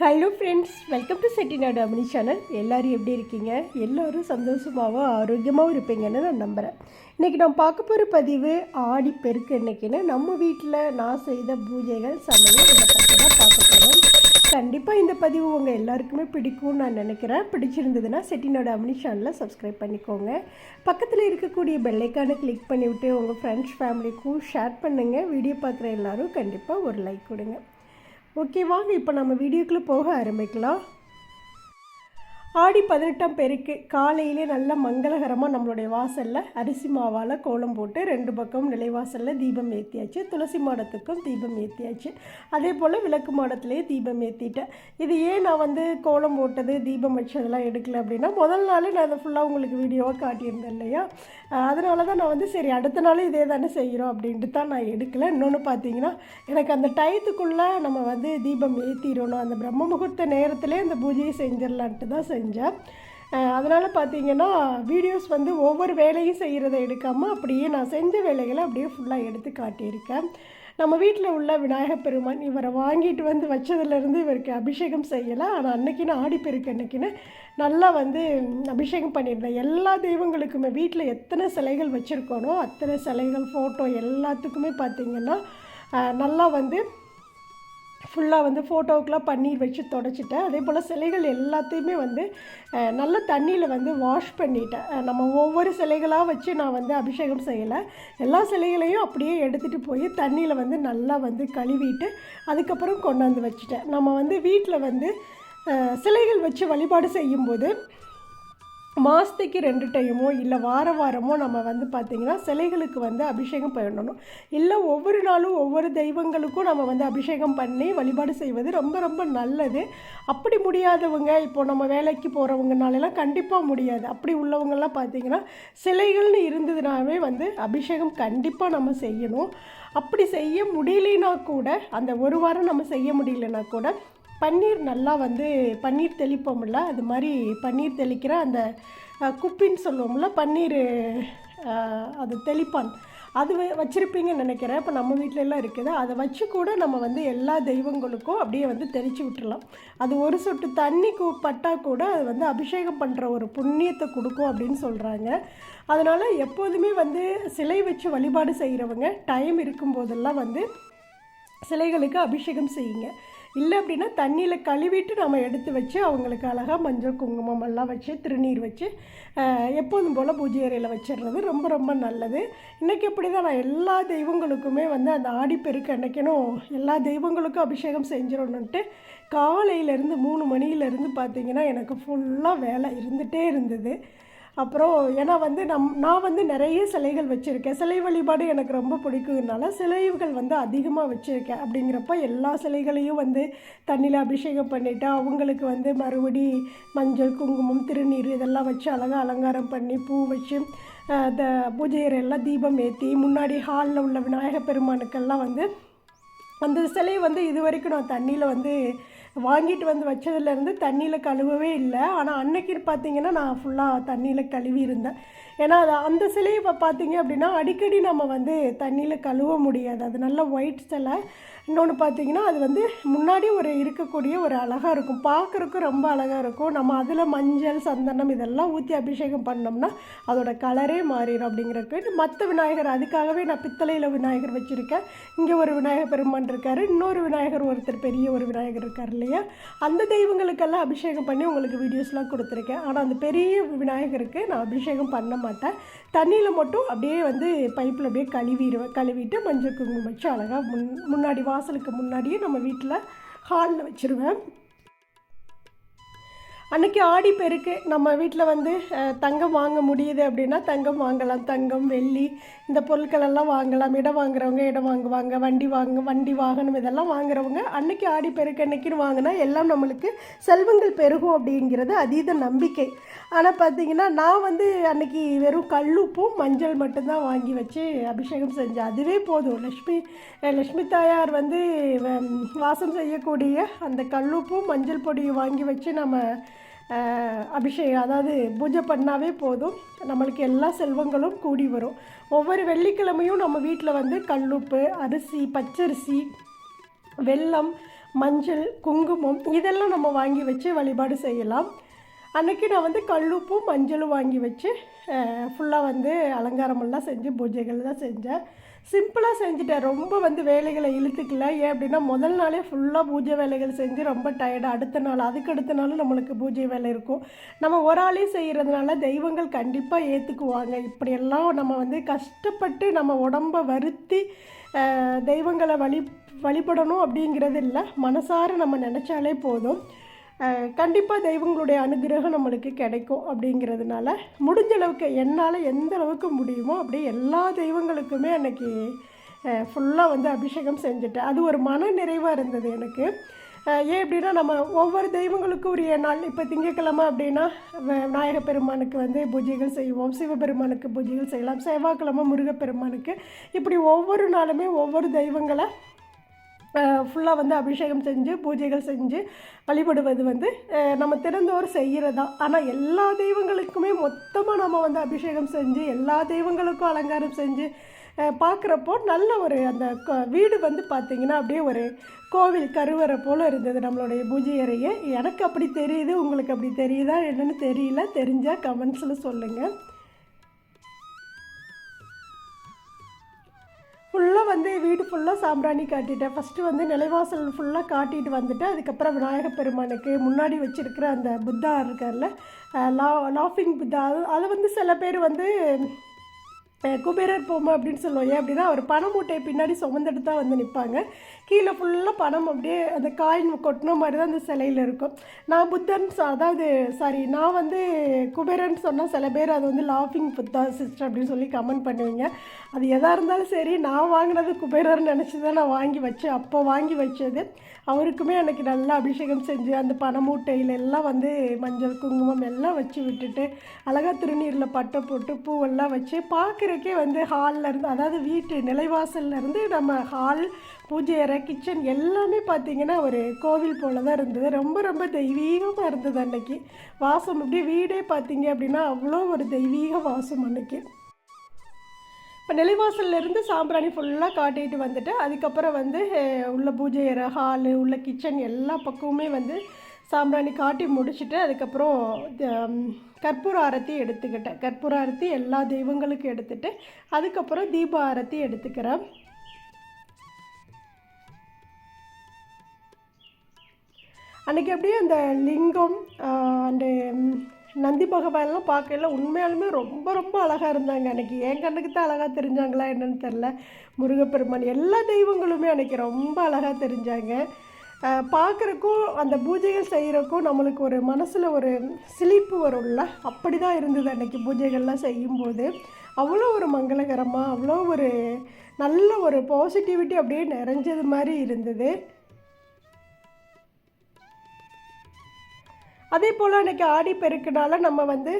Hello friends welcome to Chettinadu Amini channel எல்லோரும் எப்படி இருக்கீங்க? எல்லோரும் சந்தோஷமாகவும் ஆரோக்கியமாகவும் இருப்பீங்கன்னு நான் நம்புகிறேன் இன்றைக்கி நான் பார்க்க போகிற பதிவு ஆடி பெருக்கு இன்றைக்கின்னு நம்ம வீட்டில் நான் செய்த பூஜைகள் சமையல் இதை பற்றி தான் பார்க்க போகிறோம் கண்டிப்பாக இந்த பதிவு உங்கள் எல்லாருக்குமே பிடிக்கும்னு நான் நினைக்கிறேன். பிடிச்சிருந்ததுன்னா செட்டிநாடு அமினி சேனலில் சப்ஸ்கிரைப் பண்ணிக்கோங்க. பக்கத்தில் இருக்கக்கூடிய பெல்லைக்கானை கிளிக் பண்ணிவிட்டு உங்கள் ஃப்ரெண்ட்ஸ் ஃபேமிலிக்கும் ஷேர் பண்ணுங்கள் வீடியோ பார்க்குற எல்லாரும் கண்டிப்பாக ஒரு லைக் கொடுங்க. ஓகே வாங்க இப்போ நம்ம வீடியோக்குள்ளே போக ஆரம்பிக்கலாம். ஆடி பதினெட்டாம் பேருக்கு காலையிலே நல்ல மங்களகரமாக நம்மளுடைய வாசலில் அரிசி மாவால் கோலம் போட்டு ரெண்டு பக்கம் நிலைவாசலில் தீபம் ஏற்றியாச்சு துளசி மாடத்துக்கும் தீபம் ஏற்றியாச்சு அதே போல் விளக்கு மாடத்துலேயே தீபம் ஏற்றிட்டேன் இது ஏன் நான் வந்து கோலம் போட்டது தீபம் வச்சதெல்லாம் எடுக்கல அப்படின்னா முதல் நாளே நான் அதை ஃபுல்லாக உங்களுக்கு வீடியோவாக காட்டியிருந்தேன் இல்லையா? அதனால தான் நான் வந்து சரி அடுத்த நாளும் இதே தானே செய்கிறோம் அப்படின்ட்டு தான் நான் எடுக்கல. இன்னொன்று பார்த்தீங்கன்னா எனக்கு அந்த டயத்துக்குள்ளே நம்ம வந்து தீபம் ஏற்றிடணும் அந்த பிரம்ம முகூர்த்த நேரத்திலே அந்த பூஜையை செஞ்சிடலான்ட்டு தான் செஞ்சேன். அதனால் பார்த்தீங்கன்னா வீடியோஸ் வந்து ஒவ்வொரு வேலையும் செய்கிறத எடுக்காமல் அப்படியே நான் செஞ்ச வேலைகளை அப்படியே ஃபுல்லாக எடுத்து காட்டியிருக்கேன். நம்ம வீட்டில் உள்ள விநாயகப் பெருமான் இவரை வாங்கிட்டு வந்து வச்சதுலேருந்து இவருக்கு அபிஷேகம் செய்யலை. ஆனால் அன்னைக்குன்னு ஆடிப்பெருக்கு அன்னைக்குன்னு நல்லா வந்து அபிஷேகம் பண்ணியிருந்தேன். எல்லா தெய்வங்களுக்குமே வீட்டில் எத்தனை சிலைகள் வச்சுருக்கோனோ அத்தனை சிலைகள் ஃபோட்டோ எல்லாத்துக்குமே பார்த்திங்கன்னா நல்லா வந்து ஃபுல்லாக வந்து ஃபோட்டோவுக்கெலாம் பன்னீர் வச்சு தொடச்சிட்டேன். அதே போல் சிலைகள் எல்லாத்தையுமே வந்து நல்ல தண்ணியில் வந்து வாஷ் பண்ணிட்டேன். நம்ம ஒவ்வொரு சிலைகளாக வச்சு நான் வந்து அபிஷேகம் செய்யலை. எல்லா சிலைகளையும் அப்படியே எடுத்துகிட்டு போய் தண்ணியில் வந்து நல்லா வந்து கழுவிட்டு அதுக்கப்புறம் கொண்டாந்து வச்சுட்டேன். நம்ம வந்து வீட்டில் வந்து சிலைகள் வச்சு வழிபாடு செய்யும்போது மாதத்துக்கு ரெண்டு டைமோ இல்லை வார வாரமோ நம்ம வந்து பார்த்திங்கன்னா சிலைகளுக்கு வந்து அபிஷேகம் பண்ணணும். இல்லை ஒவ்வொரு நாளும் ஒவ்வொரு தெய்வங்களுக்கும் நம்ம வந்து அபிஷேகம் பண்ணி வழிபாடு செய்வது ரொம்ப ரொம்ப நல்லது. அப்படி முடியாதவங்க இப்போ நம்ம வேலைக்கு போகிறவங்கனாலலாம் கண்டிப்பாக முடியாது. அப்படி உள்ளவங்கெல்லாம் பார்த்திங்கன்னா சிலைகள்னு இருந்ததுனாவே வந்து அபிஷேகம் கண்டிப்பாக நம்ம செய்யணும். அப்படி செய்ய முடியலனா கூட அந்த ஒரு வாரம் நம்ம செய்ய முடியலனா கூட பன்னீர் நல்லா வந்து பன்னீர் தெளிப்போம்ல அது மாதிரி பன்னீர் தெளிக்கிற அந்த குப்பின்னு சொல்லுவோம்ல பன்னீர் அது தெளிப்பான். அது வச்சுருப்பீங்கன்னு நினைக்கிறேன். இப்போ நம்ம வீட்டிலலாம் இருக்குது. அதை வச்சு கூட நம்ம வந்து எல்லா தெய்வங்களுக்கும் அப்படியே வந்து தெளித்து விட்டுடலாம் அது ஒரு சொட்டு தண்ணி பட்டால் கூட அது வந்து அபிஷேகம் பண்ணுற ஒரு புண்ணியத்தை கொடுக்கும் அப்படின்னு சொல்கிறாங்க அதனால் எப்போதுமே வந்து சிலை வச்சு வழிபாடு செய்கிறவங்க டைம் இருக்கும்போதெல்லாம் வந்து சிலைகளுக்கு அபிஷேகம் செய்யுங்க. இல்லை அப்படின்னா தண்ணியில் கழுவிட்டு நம்ம எடுத்து வச்சு அவங்களுக்கு அழகாக மஞ்சள் குங்குமம் எல்லாம் வச்சு திருநீர் வச்சு எப்போதும் போல் பூஜை அறையில் வச்சிடுறது ரொம்ப ரொம்ப நல்லது. இன்றைக்கி இப்படி தான் நான் எல்லா தெய்வங்களுக்குமே வந்து அந்த ஆடிப்பெருக்கு அன்னைக்கணும் எல்லா தெய்வங்களுக்கும் அபிஷேகம் செஞ்சிடணுன்ட்டு காலையிலேருந்து மூணு மணியிலேருந்து பார்த்திங்கன்னா எனக்கு ஃபுல்லாக வேலை இருந்துகிட்டே இருந்தது. அப்புறம் ஏன்னா வந்து நம் நான் வந்து நிறைய சிலைகள் வச்சுருக்கேன். சிலை வழிபாடு எனக்கு ரொம்ப பிடிக்குதுனால சிலைகள் வந்து அதிகமாக வச்சுருக்கேன். அப்படிங்கிறப்ப எல்லா சிலைகளையும் வந்து தண்ணியில் அபிஷேகம் பண்ணிவிட்டு அவங்களுக்கு வந்து மறுபடி மஞ்சள் குங்குமம் திருநீர் இதெல்லாம் வச்சு அழகாக அலங்காரம் பண்ணி பூ வச்சு அந்த பூஜை அறையெல்லாம் தீபம் ஏற்றி முன்னாடி ஹாலில் உள்ள விநாயகப் பெருமானுக்கெல்லாம் வந்து அந்த சிலையை வந்து இது வரைக்கும் நான் தண்ணியில் வந்து வாங்கிட்டு வந்து வச்சதுலேருந்து தண்ணியில் கழுவவே இல்லை. ஆனால் அன்னைக்கு பார்த்தீங்கன்னா நான் ஃபுல்லாக தண்ணியில் கழுவி இருந்தேன். ஏன்னா அது அந்த சிலையை இப்போ பார்த்தீங்க அப்படின்னா அடிக்கடி நம்ம வந்து தண்ணியில் கழுவ முடியாது. அது நல்ல ஒயிட் சிலை. இன்னொன்று பார்த்தீங்கன்னா அது வந்து முன்னாடி ஒரு இருக்கக்கூடிய ஒரு அழகாக இருக்கும். பார்க்குறக்கு ரொம்ப அழகாக இருக்கும். நம்ம அதில் மஞ்சள் சந்தனம் இதெல்லாம் ஊற்றி அபிஷேகம் பண்ணோம்னா அதோட கலரே மாறிடும் அப்படிங்கிறக்கு மற்ற விநாயகர் அதுக்காகவே நான் பித்தளையில் விநாயகர் வச்சுருக்கேன். இங்கே ஒரு விநாயகர் பெருமான் இருக்கார். இன்னொரு விநாயகர் ஒருத்தர் பெரிய ஒரு விநாயகர் இருக்கார் இல்லையா? அந்த தெய்வங்களுக்கெல்லாம் அபிஷேகம் பண்ணி உங்களுக்கு வீடியோஸ்லாம் கொடுத்துருக்கேன். ஆனால் அந்த பெரிய விநாயகருக்கு நான் அபிஷேகம் பண்ண மாட்டேன். தண்ணியில் மட்டும் அப்படியே வந்து பைப்பில் அப்படியே கழுவிடுவேன். கழுவிட்டு மஞ்சள் குங்குமம் வச்சு அழகாக முன் முன்னாடி வா வாசலுக்கு முன்னாடியே நம்ம வீட்டில் ஹாலில் வச்சுருவேன். அன்றைக்கி ஆடி பெருக்கு. நம்ம வீட்டில் வந்து தங்கம் வாங்க முடியுது அப்படின்னா தங்கம் வாங்கலாம். தங்கம் வெள்ளி இந்த பொருட்களெல்லாம் வாங்கலாம். இடம் வாங்குறவங்க இடம் வாங்குவாங்க. வண்டி வாங்க வண்டி வாகனம் இதெல்லாம் வாங்குறவங்க அன்றைக்கி ஆடி பெருக்கு அன்றைக்கின்னு வாங்கினா எல்லாம் நம்மளுக்கு செல்வங்கள் பெருகும் அப்படிங்கிறது அதீத நம்பிக்கை. ஆனால் பார்த்திங்கன்னா நான் வந்து அன்றைக்கி வெறும் கல்லுப்பும் மஞ்சள் மட்டும்தான் வாங்கி வச்சு அபிஷேகம் செஞ்சேன். அதுவே போதும். லக்ஷ்மி லக்ஷ்மி தாயார் வந்து வாசம் செய்யக்கூடிய அந்த கல்லுப்பும் மஞ்சள் பொடியும் வாங்கி வச்சு நம்ம அபிஷேகம் அதாவது பூஜை பண்ணாவே போதும். நம்மளுக்கு எல்லா செல்வங்களும் கூடி வரும். ஒவ்வொரு வெள்ளிக்கிழமையும் நம்ம வீட்டில் வந்து கல்லுப்பு அரிசி பச்சரிசி வெல்லம் மஞ்சள் குங்குமம் இதெல்லாம் நம்ம வாங்கி வச்சு வழிபாடு செய்யலாம். அன்னைக்கு நான் வந்து கல்லுப்பும் மஞ்சளும் வாங்கி வச்சு ஃபுல்லாக வந்து அலங்காரமெல்லாம் செஞ்சு பூஜைகள் தான் செஞ்சேன். சிம்பிளாக செஞ்சுட்டேன். ரொம்ப வந்து வேலைகளை இழுத்துக்கல. ஏன் அப்படின்னா முதல் நாளே ஃபுல்லாக பூஜை வேலைகள் செஞ்சு ரொம்ப டயர்டு அடுத்த நாள் அதுக்கு அடுத்த நாளும் நம்மளுக்கு பூஜை வேலை இருக்கும். நம்ம ஒரு ஆளே செய்கிறதுனால தெய்வங்கள் கண்டிப்பாக ஏற்றுக்குவாங்க இப்படியெல்லாம் நம்ம வந்து கஷ்டப்பட்டு நம்ம உடம்ப வருத்தி தெய்வங்களை வழி வழிபடணும் அப்படிங்கிறது இல்லை. மனசார நம்ம நினச்சாலே போதும். கண்டிப்பாக தெய்வங்களுடைய அனுகிரகம் நம்மளுக்கு கிடைக்கும் அப்படிங்கிறதுனால முடிஞ்ச அளவுக்கு என்னால் எந்த அளவுக்கு முடியுமோ அப்படியே எல்லா தெய்வங்களுக்குமே அன்றைக்கி ஃபுல்லாக வந்து அபிஷேகம் செஞ்சுட்டேன். அது ஒரு மன நிறைவாக இருந்தது எனக்கு. ஏன் அப்படின்னா நம்ம ஒவ்வொரு தெய்வங்களுக்கும் உரிய நாள் இப்போ திங்கக்கிழமை அப்படின்னா விநாயகப் விநாயக பெருமானுக்கு வந்து பூஜைகள் செய்வோம் சிவபெருமானுக்கு பூஜைகள் செய்யலாம் செவ்வாய்க்கிழமை முருகப்பெருமானுக்கு. இப்படி ஒவ்வொரு நாளுமே ஒவ்வொரு தெய்வங்களை ஃபுல்லாக வந்து அபிஷேகம் செஞ்சு பூஜைகள் செஞ்சு வழிபடுவது வந்து நம்ம திறந்தோர் செய்கிறதா ஆனால் எல்லா தெய்வங்களுக்குமே மொத்தமாக நம்ம வந்து அபிஷேகம் செஞ்சு எல்லா தெய்வங்களுக்கும் அலங்காரம் செஞ்சு பார்க்குறப்போ நல்ல ஒரு அந்த க- வீடு வந்து பார்த்திங்கன்னா அப்படியே ஒரு கோவில் கருவறை போல் இருந்தது நம்மளுடைய பூஜை அறையே. எனக்கு அப்படி தெரியுது உங்களுக்கு அப்படி தெரியுதா என்னன்னு தெரியல. தெரிஞ்சால் கமெண்ட்ஸில் சொல்லுங்கள் ஃபுல்லாக வந்து வீடு ஃபுல்லாக சாம்பிராணி காட்டிட்டேன். ஃபஸ்ட்டு வந்து நிலைவாசல் ஃபுல்லாக காட்டிட்டு வந்துட்டு அதுக்கப்புறம் விநாயகப் பெருமானுக்கு முன்னாடி வச்சுருக்கிற அந்த புத்தா இருக்கார்ல லா லாஃபிங் புத்தா அது அதை வந்து சில பேர் வந்து குபேரர் பொம்மை அப்படின்னு சொல்லுவோம். ஏன் அப்படின்னா அவர் பண மூட்டையை பின்னாடி சுமந்துட்டு தான் வந்து நிற்பாங்க கீழே ஃபுல்லாக பணம் அப்படியே அந்த காயின் கொட்டின மாதிரி தான் அந்த சிலையில் இருக்கும். நான் புத்தன் அதாவது சாரி நான் வந்து குபேரன் சொன்னால் சில பேர் அது வந்து லாஃபிங் புத்தா சிஸ்டர் அப்படின்னு சொல்லி கமெண்ட் பண்ணுவீங்க. அது எதாக இருந்தாலும் சரி நான் வாங்கினது குபேரர்னு நினச்சி தான் நான் வாங்கி வச்சேன் அப்போ வாங்கி வச்சது. அவருக்குமே அன்றைக்கி நல்லா அபிஷேகம் செஞ்சு அந்த பனமூட்டையில எல்லாம் வந்து மஞ்சள் குங்குமம் எல்லாம் வச்சு விட்டுட்டு அழகா திருநீரில் பட்டை போட்டு பூவெல்லாம் வச்சு பார்க்குறக்கே வந்து ஹாலில் இருந்து அதாவது வீட்டு நிலைவாசல்ல இருந்து நம்ம ஹால் பூஜை அறை கிச்சன் எல்லாமே பார்த்திங்கன்னா ஒரு கோவில் போல தான் இருந்தது. ரொம்ப ரொம்ப தெய்வீகமாக இருந்தது அன்னைக்கு. வாசம் அப்படியே வீடே பார்த்தீங்க அப்படின்னா அவ்வளோ ஒரு தெய்வீக வாசம் அன்னைக்கு. இப்போ நிலைவாசல்லேருந்து சாம்பிராணி ஃபுல்லாக காட்டிட்டு வந்துட்டு அதுக்கப்புறம் வந்து உள்ள பூஜை அறை ஹாலு உள்ள கிச்சன் எல்லா பக்கமுமே வந்து சாம்பிராணி காட்டி முடிச்சுட்டு அதுக்கப்புறம் த- கற்பூர ஆரத்தி எடுத்துக்கிட்டேன். கற்பூர ஆரத்தி எல்லா தெய்வங்களுக்கும் எடுத்துட்டு அதுக்கப்புறம் தீப ஆரத்தி எடுத்துக்கிறேன். அன்றைக்கி அப்படியே அந்த லிங்கம் அண்டு நந்தி பகவான்லாம் பார்க்கல உண்மையாலுமே ரொம்ப ரொம்ப அழகாக இருந்தாங்க. அன்றைக்கி என் கண்ணுக்கு தான் அழகாக தெரிஞ்சாங்களா என்னன்னு தெரில முருகப்பெருமான் எல்லா தெய்வங்களுமே அன்றைக்கி ரொம்ப அழகாக தெரிஞ்சாங்க. பார்க்குறக்கும் அந்த பூஜைகள் செய்கிறக்கும் நம்மளுக்கு ஒரு மனசில் ஒரு சிலிப்பு வரும்ல? அப்படி தான் இருந்தது அன்றைக்கி பூஜைகள்லாம் செய்யும்போது. அவ்வளோ ஒரு மங்களகரமாக அவ்வளோ ஒரு நல்ல ஒரு பாசிட்டிவிட்டி அப்படியே நிறைஞ்சது மாதிரி இருந்தது. அதே போல் அன்றைக்கி ஆடி பெருக்கினால நம்ம வந்து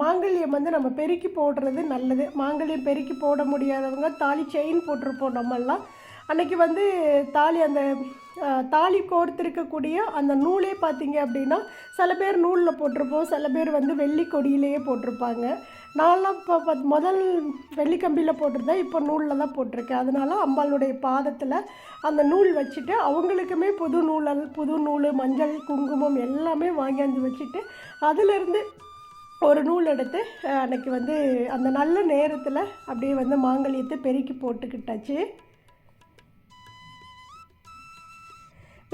மாங்கல்யம் வந்து நம்ம பெருக்கி போடுறது நல்லது. மாங்கல்யம் பெருக்கி போட முடியாதவங்க தாலி செயின் போட்டிருப்போம் நம்மெல்லாம். அன்றைக்கி வந்து தாலி அந்த தாலி கோர்த்திருக்கக்கூடிய அந்த நூலே பார்த்தீங்க அப்படின்னா சில பேர் நூலில் போட்டிருப்போம் சில பேர் வந்து வெள்ளி கொடியிலேயே போட்டிருப்பாங்க. நான்லாம் இப்போ பத்- முதல் வெள்ளிக்கம்பியில் போட்டிருந்தேன். இப்போ நூலில் தான் போட்டிருக்கேன். அதனால அம்பாளுடைய பாதத்தில் அந்த நூல் வச்சுட்டு அவங்களுக்குமே புது நூலல் புது நூல் மஞ்சள் குங்குமம் எல்லாமே வாங்கியாந்து வச்சுட்டு அதிலிருந்து ஒரு நூல் எடுத்து அன்றைக்கி வந்து அந்த நல்ல நேரத்தில் அப்படியே வந்து மாங்கல்யத்தை பெருக்கி போட்டுக்கிட்டாச்சு.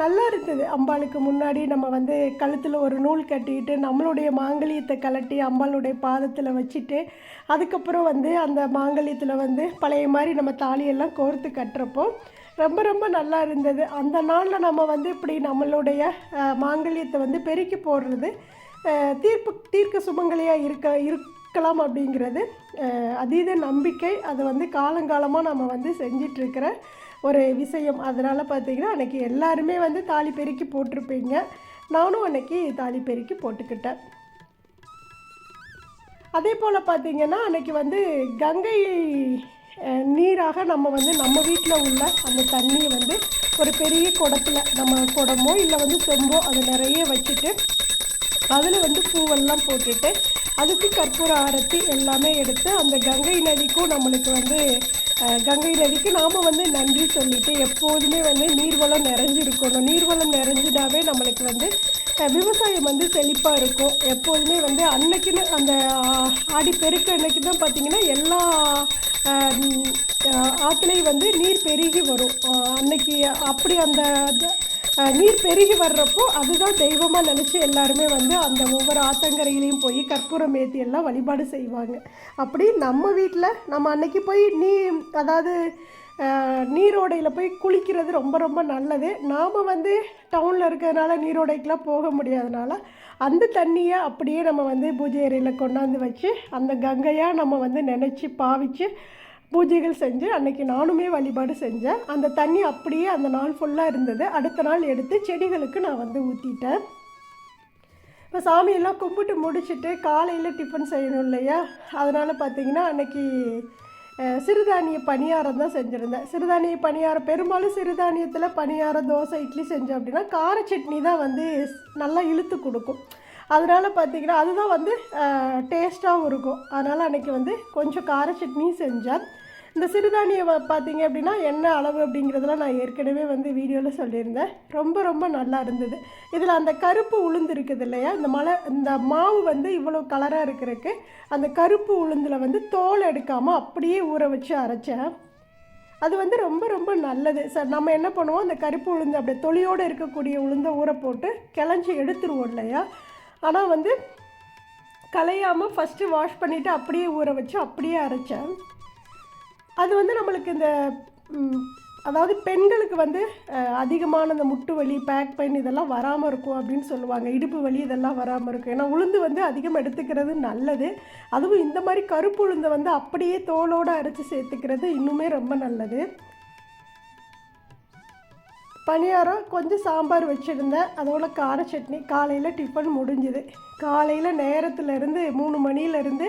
நல்லா இருந்தது அம்பாளுக்கு முன்னாடி நம்ம வந்து கழுத்தில் ஒரு நூல் கட்டிட்டு நம்மளுடைய மாங்கல்யத்தை கலட்டி அம்பாளுடைய பாதத்தில் வச்சுட்டு அதுக்கப்புறம் வந்து அந்த மாங்கல்யத்தில் வந்து பழைய மாதிரி நம்ம தாலியெல்லாம் கோர்த்து கட்டுறப்போ ரொம்ப ரொம்ப நல்லா இருந்தது அந்த நாளில் நம்ம வந்து இப்படி நம்மளுடைய மாங்கல்யத்தை வந்து பெருக்கி போடுறது தீர்ப்பு தீர்க்க சுமங்கலியாக இருக்க இருக்கலாம் அப்படிங்கிறது அதீத நம்பிக்கை அது வந்து காலங்காலமாக நம்ம வந்து செஞ்சிட்ருக்கிற ஒரு விஷயம். அதனால் பார்த்தீங்கன்னா அன்றைக்கி எல்லாருமே வந்து தாலி பெருக்கி போட்டிருப்பீங்க. நானும் அன்னைக்கு தாலி பெருக்கி போட்டுக்கிட்டேன். அதே போல் பார்த்திங்கன்னா அன்னைக்கு வந்து கங்கை நீராக நம்ம வந்து நம்ம வீட்டில் உள்ள அந்த தண்ணியை வந்து ஒரு பெரிய குடத்தில் நம்ம குடமோ இல்லை வந்து செம்போ அது நிறைய வச்சுட்டு அதில் வந்து பூவெல்லாம் போட்டுட்டு அதுக்கு கற்பூர ஆரத்தி எல்லாமே எடுத்து அந்த கங்கை நதிக்கும் நம்மளுக்கு வந்து அஹ், கங்கை நதிக்கு நாம் வந்து நன்றி சொல்லிட்டு எப்போதுமே வந்து நீர்வளம் நிறைஞ்சிருக்கணும். நீர்வளம் நிறைஞ்சிட்டாவே நம்மளுக்கு வந்து விவசாயம் வந்து செழிப்பாக இருக்கும். எப்போதுமே வந்து அன்னைக்குன்னு அந்த ஆடி பெருக்கு அன்னைக்கு தான் பார்த்திங்கன்னா எல்லா ஆற்றுலையும் வந்து நீர் பெருகி வரும். அன்னைக்கு அப்படி அந்த நீர் பெருகி வர்றப்போ அதுதான் தெய்வமாக நினச்சி எல்லாருமே வந்து அந்த ஒவ்வொரு ஆத்தங்கரையிலையும் போய் கற்பூரம் ஏற்றி எல்லாம் வழிபாடு செய்வாங்க. அப்படி நம்ம வீட்டில் நம்ம அன்னைக்கு போய் நீ அதாவது நீரோடையில் போய் குளிக்கிறது ரொம்ப ரொம்ப நல்லது. நாம் வந்து டவுனில் இருக்கிறதுனால நீரோடைக்கெலாம் போக முடியாதனால அந்த தண்ணியை அப்படியே நம்ம வந்து பூஜை அறையில் கொண்டாந்து வச்சு அந்த கங்கையாக நம்ம வந்து நினச்சி பாவிச்சு பூஜைகள் செஞ்சு அன்னைக்கு நானுமே வழிபாடு செஞ்சேன். அந்த தண்ணி அப்படியே அந்த நாள் ஃபுல்லாக இருந்தது. அடுத்த நாள் எடுத்து செடிகளுக்கு நான் வந்து ஊற்றிட்டேன் இப்போ சாமியெல்லாம் கும்பிட்டு முடிச்சுட்டு காலையில் டிஃபன் செய்யணும் இல்லையா? அதனால் பார்த்தீங்கன்னா அன்றைக்கி சிறுதானிய பணியாரம் தான் செஞ்சுருந்தேன். சிறுதானிய பணியாரம் பெரும்பாலும் சிறுதானியத்தில் பணியாரம் தோசை இட்லி செஞ்சோம் அப்படின்னா கார சட்னி தான் வந்து நல்லா இழுத்து கொடுக்கும். அதனால் பார்த்தீங்கன்னா அதுதான் வந்து டேஸ்ட்டாகவும் இருக்கும். அதனால் அன்றைக்கி வந்து கொஞ்சம் கார சட்னியும் செஞ்சேன். இந்த சிறுதானியம் பார்த்தீங்க அப்படின்னா என்ன அளவு அப்படிங்கிறதெல்லாம் நான் ஏற்கனவே வந்து வீடியோவில் சொல்லியிருந்தேன். ரொம்ப ரொம்ப நல்லா இருந்தது. இதில் அந்த கருப்பு உளுந்து இருக்குது இல்லையா? இந்த மலை இந்த மாவு வந்து இவ்வளோ கலராக இருக்கிறதுக்கு அந்த கருப்பு உளுந்தில் வந்து தோல் எடுக்காமல் அப்படியே ஊற வச்சு அரைச்சேன். அது வந்து ரொம்ப ரொம்ப நல்லது. சார் நம்ம என்ன பண்ணுவோம்? அந்த கருப்பு உளுந்து அப்படியே தொலியோடு இருக்கக்கூடிய உளுந்தை ஊற போட்டு கிளஞ்சி எடுத்துருவோம் இல்லையா? ஆனால் வந்து கலையாமல் ஃபஸ்ட்டு வாஷ் பண்ணிவிட்டு அப்படியே ஊற வச்சு அப்படியே அரைச்சேன். அது வந்து நம்மளுக்கு இந்த அதாவது பெண்களுக்கு வந்து அதிகமான இந்த முட்டு வலி பேக் பெயின் இதெல்லாம் வராமல் இருக்கும் அப்படின்னு சொல்லுவாங்க. இடுப்பு வலி இதெல்லாம் வராமல் இருக்கும். ஏன்னா உளுந்து வந்து அதிகம் எடுத்துக்கிறது நல்லது. அதுவும் இந்த மாதிரி கருப்பு உளுந்தை வந்து அப்படியே தோலோடு அரைச்சி சேர்த்துக்கிறது இன்னுமே ரொம்ப நல்லது. பணியாரம் கொஞ்சம் சாம்பார் வச்சுருந்தேன். அதோட கார சட்னி காலையில் டிஃபன் முடிஞ்சுது. காலையில் நேரத்துலேருந்து மூணு மணிலேருந்து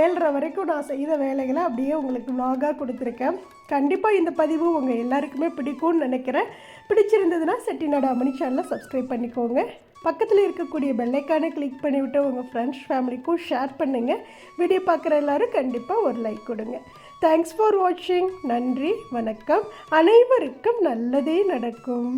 ஏழரை வரைக்கும் நான் செய்த வேலைகளை அப்படியே உங்களுக்கு vlog-ஆ கொடுத்துருக்கேன். கண்டிப்பாக இந்த பதிவு உங்கள் எல்லாருக்குமே பிடிக்கும்னு நினைக்கிறேன். பிடிச்சிருந்ததுன்னா செட்டிநாடு அமனி சேனலை சப்ஸ்கிரைப் பண்ணிக்கோங்க. பக்கத்தில் இருக்கக்கூடிய பெல்லைக்கானை கிளிக் பண்ணிவிட்டு உங்கள் ஃப்ரெண்ட்ஸ் ஃபேமிலிக்கும் ஷேர் பண்ணுங்கள் வீடியோ பார்க்குற எல்லாரும் கண்டிப்பாக ஒரு லைக் கொடுங்க. தேங்க்ஸ் ஃபார் வாட்சிங் நன்றி வணக்கம். அனைவருக்கும் நல்லதே நடக்கும்.